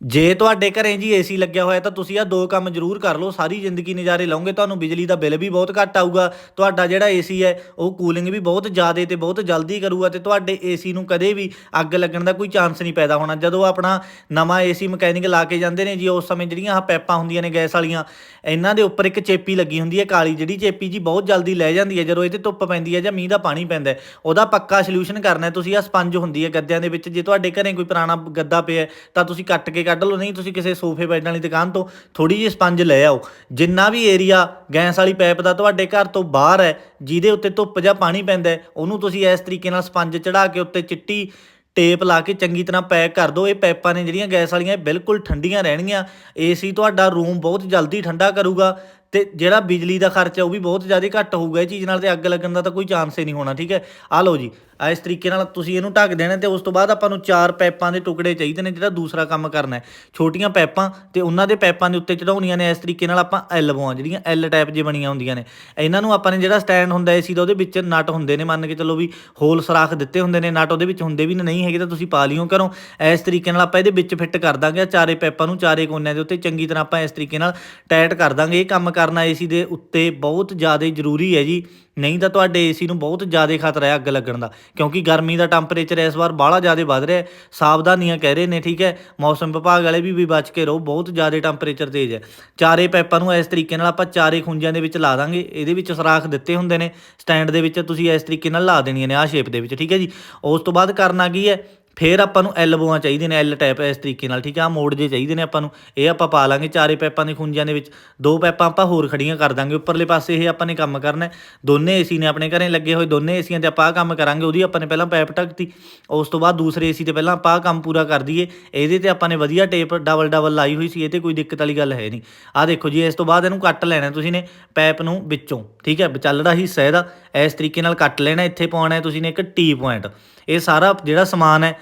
ਜੇ ਤੁਹਾਡੇ ਘਰੇ ਜੀ ਏਸੀ ਲੱਗਿਆ ਹੋਇਆ ਤਾਂ ਤੁਸੀਂ ਆ ਦੋ ਕੰਮ ਜ਼ਰੂਰ ਕਰ ਲਓ, ਸਾਰੀ ਜ਼ਿੰਦਗੀ ਨਜ਼ਾਰੇ ਲਓਗੇ, ਤੁਹਾਨੂੰ ਬਿਜਲੀ ਦਾ ਬਿੱਲ ਵੀ ਬਹੁਤ ਘੱਟ ਆਊਗਾ, ਤੁਹਾਡਾ ਜਿਹੜਾ ਏਸੀ ਹੈ, ਉਹ ਕੂਲਿੰਗ ਵੀ ਬਹੁਤ ਜ਼ਿਆਦਾ ਤੇ ਬਹੁਤ ਜਲਦੀ ਕਰੂਗਾ ਤੇ ਤੁਹਾਡੇ ਏਸੀ ਨੂੰ ਕਦੇ ਵੀ ਅੱਗ ਲੱਗਣ ਦਾ ਕੋਈ ਚਾਂਸ ਨਹੀਂ ਪੈਦਾ ਹੋਣਾ। ਜਦੋਂ ਆਪਣਾ ਨਵਾਂ ਏਸੀ ਮਕੈਨਿਕ ਲਾ ਕੇ ਜਾਂਦੇ ਨੇ ਜੀ, ਉਸ ਸਮੇਂ ਜਿਹੜੀਆਂ ਆਹ ਪੈਪਾਂ ਹੁੰਦੀਆਂ ਨੇ, ਗੈਸ ਵਾਲੀਆਂ, ਇਹਨਾਂ ਦੇ ਉੱਪਰ ਇੱਕ ਚੇਪੀ ਲੱਗੀ ਹੁੰਦੀ ਹੈ, ਕਾਲੀ ਜਿਹੜੀ ਚੇਪੀ ਜੀ ਬਹੁਤ ਜਲਦੀ ਲੈ ਜਾਂਦੀ ਹੈ, ਜਦੋਂ ਇਹ ਤੇ ਧੁੱਪ ਪੈਂਦੀ ਹੈ ਜਾਂ ਮੀਂਹ ਦਾ ਪਾਣੀ ਪੈਂਦਾ ਉਹਦਾ ਪੱਕਾ ਸੋਲੂਸ਼ਨ ਕਰਨਾ ਤੁਸੀਂ ਆ ਸਪੰਜ ਹੁੰਦੀ ਹੈ ਗੱਦਿਆਂ ਦੇ ਵਿੱਚ, ਜੇ ਤੁਹਾਡੇ ਘਰੇ ਕੋਈ ਪੁਰਾਣਾ ਗੱਦਾ ਪਿਆ ਤਾਂ ਤੁਸੀਂ ਕੱਟ ਕੇ ਕੱਢ ਲਓ, ਨਹੀਂ ਤੁਸੀਂ ਕਿਸੇ ਸੋਫੇ ਬੈੱਡ ਵਾਲੀ ਦੁਕਾਨ ਤੋਂ ਥੋੜੀ ਜਿਹੀ ਸਪੰਜ ਲੈ ਆਓ। ਜਿੰਨਾ ਵੀ ਏਰੀਆ ਗੈਸ ਵਾਲੀ ਪਾਈਪ ਦਾ ਤੁਹਾਡੇ ਘਰ ਤੋਂ ਬਾਹਰ ਹੈ, ਜਿਹਦੇ ਉੱਤੇ ਧੁੱਪ ਜਾਂ ਪਾਣੀ ਪੈਂਦਾ ਉਹਨੂੰ ਤੁਸੀਂ ਇਸ ਤਰੀਕੇ ਨਾਲ ਸਪੰਜ ਚੜਾ ਕੇ ਉੱਤੇ ਚਿੱਟੀ ਟੇਪ ਲਾ ਕੇ ਚੰਗੀ ਤਰ੍ਹਾਂ ਪੈਕ ਕਰ ਦਿਓ। ਇਹ ਪੈਪਾਂ ਨੇ ਜਿਹੜੀਆਂ ਗੈਸ ਵਾਲੀਆਂ ਇਹ ਬਿਲਕੁਲ ਠੰਡੀਆਂ ਰਹਿਣਗੀਆਂ। ਏਸੀ ਤੁਹਾਡਾ ਰੂਮ ਬਹੁਤ ਜਲਦੀ ਠੰਡਾ ਕਰੂਗਾ। ਤੇ ਜਿਹੜਾ ਬਿਜਲੀ ਦਾ ਖਰਚਾ ਉਹ ਵੀ ਬਹੁਤ ਜ਼ਿਆਦਾ ਘੱਟ ਹੋਊਗਾ, ਇਹ ਚੀਜ਼ ਨਾਲ ਤੇ ਅੱਗ ਲੱਗਣ ਦਾ ਤਾਂ ਕੋਈ ਚਾਂਸ ਹੀ ਨਹੀਂ ਹੋਣਾ, ਠੀਕ ਹੈ? ਆ ਲਓ ਜੀ ਆ ਇਸ ਤਰੀਕੇ ਨਾਲ ਤੁਸੀਂ ਇਹਨੂੰ ਢੱਕ ਦੇਣਾ ਤੇ ਉਸ ਤੋਂ ਬਾਅਦ ਆਪਾਂ ਨੂੰ ਚਾਰ ਪੈਪਾਂ ਦੇ ਟੁਕੜੇ ਚਾਹੀਦੇ ਨੇ ਜਿਹੜਾ ਦੂਸਰਾ ਕੰਮ ਕਰਨਾ ਹੈ। ਛੋਟੀਆਂ ਪਾਈਪਾਂ ਤੇ ਉਹਨਾਂ ਦੇ ਪੈਪਾਂ ਦੇ ਉੱਤੇ ਚੜਾਉਣੀਆਂ ਨੇ, ਇਸ ਤਰੀਕੇ ਨਾਲ ਆਪਾਂ ਐਲ ਬੋਆਂ ਜਿਹੜੀਆਂ ਐਲ ਟਾਈਪ ਜੇ ਬਣੀਆਂ ਹੁੰਦੀਆਂ ਨੇ। ਇਹਨਾਂ ਨੂੰ ਆਪਾਂ ਨੇ ਜਿਹੜਾ ਸਟੈਂਡ ਹੁੰਦਾ ਏਸੀ ਦਾ, ਉਹਦੇ ਵਿੱਚ ਨਟ ਹੁੰਦੇ ਨੇ, ਮੰਨ ਕੇ ਚੱਲੋ ਵੀ ਹੋਲ ਸਰਾਖ ਦਿੱਤੇ ਹੁੰਦੇ ਨੇ, ਨਟ ਉਹਦੇ ਵਿੱਚ ਹੁੰਦੇ ਵੀ ਨਹੀਂ ਹੈਗੇ ਤਾਂ ਤੁਸੀਂ ਪਾ ਲਿਓ ਕਰੋ ਇਸ ਤਰੀਕੇ ਨਾਲ ਆਪਾਂ ਇਹਦੇ ਵਿੱਚ ਫਿੱਟ ਕਰ ਦਾਂਗੇ ਚਾਰੇ ਪੈਪਾਂ ਨੂੰ ਚਾਰੇ ਕੋਨਿਆਂ ਦੇ ਉੱਤੇ, ਚੰਗੀ ਤਰ੍ਹਾਂ ਆਪਾਂ ਇਸ ਤਰੀਕੇ ਨਾਲ ਟਾਈਟ ਕਰ ਦਾਂਗੇ, ਇਹ ਕੰਮ ਕਰਨਾ ਏਸੀ ਦੇ ਉੱਤੇ ਬਹੁਤ ਜ਼ਿਆਦਾ ਜ਼ਰੂਰੀ ਹੈ ਜੀ। ਨਹੀਂ ਤਾਂ ਤੁਹਾਡੇ ਏਸੀ ਨੂੰ ਬਹੁਤ ਜ਼ਿਆਦਾ ਖਤਰਾ ਹੈ ਅੱਗ ਲੱਗਣ ਦਾ, ਕਿਉਂਕਿ ਗਰਮੀ ਦਾ ਟੈਂਪਰੇਚਰ ਇਸ ਵਾਰ ਬਾਹਲਾ ਜ਼ਿਆਦਾ ਵੱਧ ਰਿਹਾ ਹੈ। ਸਾਵਧਾਨੀਆਂ ਕਹਿ ਰਹੇ ਨੇ, ਠੀਕ ਹੈ। ਮੌਸਮ ਵਿਭਾਗ ਵਾਲੇ ਵੀ ਵੀ ਬਚ ਕੇ ਰਹੋ, ਬਹੁਤ ਜ਼ਿਆਦਾ ਟੈਂਪਰੇਚਰ ਤੇਜ਼ ਹੈ। ਚਾਰੇ ਪੈਪਾਂ ਨੂੰ ਇਸ ਤਰੀਕੇ ਨਾਲ ਆਪਾਂ ਚਾਰੇ ਖੁੰਝਾਂ ਦੇ ਵਿੱਚ ਲਾ ਦਾਂਗੇ, ਇਹਦੇ ਵਿੱਚ ਸਰਾਖ ਦਿੱਤੇ ਹੁੰਦੇ ਨੇ। ਸਟੈਂਡ ਦੇ ਵਿੱਚ ਤੁਸੀਂ ਇਸ ਤਰੀਕੇ ਨਾਲ ਲਾ ਦੇਣੀਆਂ ਨੇ, ਆਹ ਸ਼ੇਪ ਦੇ ਵਿੱਚ, ਠੀਕ ਹੈ ਜੀ। ਉਸ ਤੋਂ ਬਾਅਦ ਕਰਨਾ ਕੀ ਹੈ? ਫੇਰ ਆਪਾਂ ਨੂੰ ਐਲਬੋਆਂ ਚਾਹੀਦੇ ਨੇ ਐਲ ਟਾਈਪ ਇਸ ਤਰੀਕੇ ਨਾਲ, ਠੀਕ ਆ? ਆਹ ਮੋੜ ਜੇ ਚਾਹੀਦੇ ਨੇ ਆਪਾਂ ਨੂੰ। ਇਹ ਆਪਾਂ ਪਾ ਲਾਂਗੇ ਚਾਰੇ ਪੈਪਾਂ ਦੇ ਖੁੰਝਾਂ ਦੇ ਵਿੱਚ। ਦੋ ਪੈਪਾਂ ਆਪਾਂ ਹੋਰ ਖੜੀਆਂ ਕਰ ਦਾਂਗੇ, ਉੱਪਰਲੇ ਪਾਸੇ ਇਹ ਆਪਾਂ ਨੇ ਕੰਮ ਕਰਨਾ ਹੈ। ਦੋਨੇ ਏਸੀ ਨੇ ਆਪਣੇ ਘਰੇ ਲੱਗੇ ਹੋਏ, ਦੋਨੇ ਏਸੀਆਂ ਤੇ ਆਪਾਂ ਆਹ ਕੰਮ ਕਰਾਂਗੇ, ਉਹਦੀ ਆਪਾਂ ਨੇ ਪਹਿਲਾਂ ਪੈਪ ਢੱਕਤੀ ਉਸ ਤੋਂ ਬਾਅਦ ਦੂਸਰੇ ਏਸੀ ਤੇ ਪਹਿਲਾਂ ਆਪਾਂ ਆਹ ਕੰਮ ਪੂਰਾ ਕਰ ਦਈਏ। ਇਹਦੇ ਤੇ ਆਪਾਂ ਨੇ ਵਧੀਆ ਟੇਪ ਡਬਲ ਡਬਲ ਲਾਈ ਹੋਈ ਸੀ, ਇਹ ਤੇ ਕੋਈ ਦਿੱਕਤ ਵਾਲੀ ਗੱਲ ਹੈ ਨਹੀਂ। ਆਹ ਦੇਖੋ ਜੀ, ਇਸ ਤੋਂ ਬਾਅਦ ਇਹਨੂੰ ਕੱਟ ਲੈਣਾ ਤੁਸੀਂ ਨੇ ਪੈਪ ਨੂੰ ਵਿੱਚੋਂ, ਠੀਕ ਹੈ? ਵਿਚਾਲੜਾ ਹਿੱਸਾ ਇਹਦਾ। ਇਸ ਤਰੀਕੇ ਨਾਲ ਕੱਟ ਲੈਣਾ, ਇੱਥੇ ਪਾਉਣਾ ਤੁਸੀਂ ਨੇ ਇੱਕ ਟੀ ਪੁਆਇੰਟ ਇਹ ਸਾਰਾ ਜਿਹੜਾ ਸਮਾਨ ਹੈ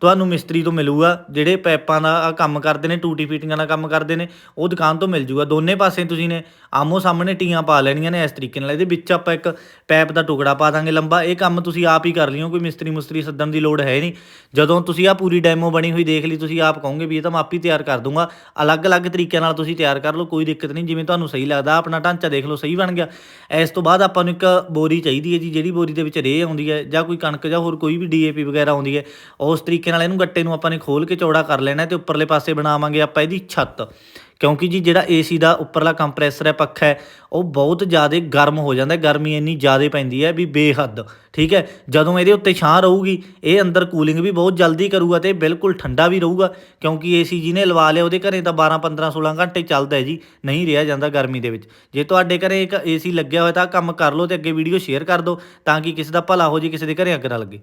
ਤੁਹਾਨੂੰ ਮਿਸਤਰੀ ਤੋਂ ਮਿਲੂਗਾ, ਜਿਹੜੇ ਪੈਪਾਂ ਦਾ ਕੰਮ ਕਰਦੇ ਨੇ, ਟੂਟੀ ਫੀਟਿੰਗਾਂ ਦਾ ਕੰਮ ਕਰਦੇ ਨੇ, ਉਹ ਦੁਕਾਨ ਤੋਂ ਮਿਲ ਜੂਗਾ। ਦੋਨੇ ਪਾਸੇ ਤੁਸੀਂ ਨੇ ਆਮੋ ਸਾਹਮਣੇ ਟੀਆਂ ਪਾ ਲੈਣੀਆਂ ਨੇ ਇਸ ਤਰੀਕੇ ਨਾਲ। ਇਹਦੇ ਵਿੱਚ ਆਪਾਂ ਇੱਕ ਪੈਪ ਦਾ ਟੁਕੜਾ ਪਾ ਦਾਂਗੇ ਲੰਬਾ। ਇਹ ਕੰਮ ਤੁਸੀਂ ਆਪ ਹੀ ਕਰ ਲਿਓ, ਕੋਈ ਮਿਸਤਰੀ ਮੁਸਤਰੀ ਸੱਦਣ ਦੀ ਲੋੜ ਹੈ ਨਹੀਂ। ਜਦੋਂ ਤੁਸੀਂ ਆ ਪੂਰੀ ਡੈਮੋ ਬਣੀ ਹੋਈ ਦੇਖ ਲਈ, ਤੁਸੀਂ ਆਪ ਕਹੋਗੇ ਵੀ ਇਹ ਤਾਂ ਮੈਂ ਆਪ ਹੀ ਤਿਆਰ ਕਰ ਦੂੰਗਾ। ਅਲੱਗ-ਅਲੱਗ ਤਰੀਕਿਆਂ ਨਾਲ ਤੁਸੀਂ ਤਿਆਰ ਕਰ ਲਓ, ਕੋਈ ਦਿੱਕਤ ਨਹੀਂ। ਜਿਵੇਂ ਤੁਹਾਨੂੰ ਸਹੀ ਲੱਗਦਾ, ਆਪਣਾ ਢਾਂਚਾ ਦੇਖ ਲਓ, ਸਹੀ ਬਣ ਗਿਆ। ਇਸ ਤੋਂ ਬਾਅਦ ਆਪਾਂ ਨੂੰ ਇੱਕ ਬੋਰੀ ਚਾਹੀਦੀ ਹੈ ਜੀ, ਜਿਹੜੀ ਬੋਰੀ ਦੇ ਵਿੱਚ ਰੇਹ ਆਉਂਦੀ ਹੈ ਜਾਂ ਕੋਈ ਕਣਕ ਜਾਂ ਹੋਰ ਕੋਈ ਵੀ ਡੀਏਪੀ ਵਗੈਰਾ ਆਉਂਦੀ ਹੈ, ਉਸ ਤਰੀਕੇ ਨਾਲ ਇਹਨੂੰ ਗੱਟੇ ਨੂੰ ਆਪਾਂ ਨੇ ਖੋਲ ਕੇ ਚੌੜਾ ਕਰ ਲੈਣਾ ਤੇ ਉੱਪਰਲੇ ਪਾਸੇ ਬਣਾਵਾਂਗੇ ਆਪਾਂ ਇਹਦੀ ਛੱਤ। ਕਿਉਂਕਿ ਜੀ ਜਿਹੜਾ ਏਸੀ ਦਾ ਉੱਪਰਲਾ ਕੰਪਰੈਸਰ ਹੈ, ਪੱਖਾ ਹੈ, ਉਹ ਬਹੁਤ ਜ਼ਿਆਦਾ ਗਰਮ ਹੋ ਜਾਂਦਾ ਗਰਮੀ ਇੰਨੀ ਜ਼ਿਆਦਾ ਪੈਂਦੀ ਹੈ ਵੀ ਬੇਹੱਦ, ਠੀਕ ਹੈ? ਜਦੋਂ ਇਹਦੇ ਉੱਤੇ ਛਾਂ ਰਹੂਗੀ, ਇਹ ਅੰਦਰ ਕੂਲਿੰਗ ਵੀ ਬਹੁਤ ਜਲਦੀ ਕਰੂਗਾ ਤੇ ਬਿਲਕੁਲ ਠੰਡਾ ਵੀ ਰਹੂਗਾ, ਕਿਉਂਕਿ ਏਸੀ ਜਿਹਨੇ ਲਵਾ ਲਿਆ ਉਹਦੇ ਘਰੇ ਤਾਂ 12 15 16 ਘੰਟੇ ਚੱਲਦਾ ਜੀ, ਨਹੀਂ ਰਿਹਾ ਜਾਂਦਾ ਗਰਮੀ ਦੇ ਵਿੱਚ। ਜੇ ਤੁਹਾਡੇ ਘਰੇ ਇੱਕ ਏਸੀ ਲੱਗਿਆ ਹੋਇਆ ਤਾਂ ਕੰਮ ਕਰ ਲਓ ਤੇ ਅੱਗੇ ਵੀਡੀਓ ਸ਼ੇਅਰ ਕਰ ਦਿਓ ਤਾਂ ਕਿ ਕਿਸੇ ਦਾ ਭਲਾ ਹੋ ਜੇ, ਕਿਸੇ ਦੇ ਘਰੇ ਅੱਗ ਨਾ ਲੱਗੇ।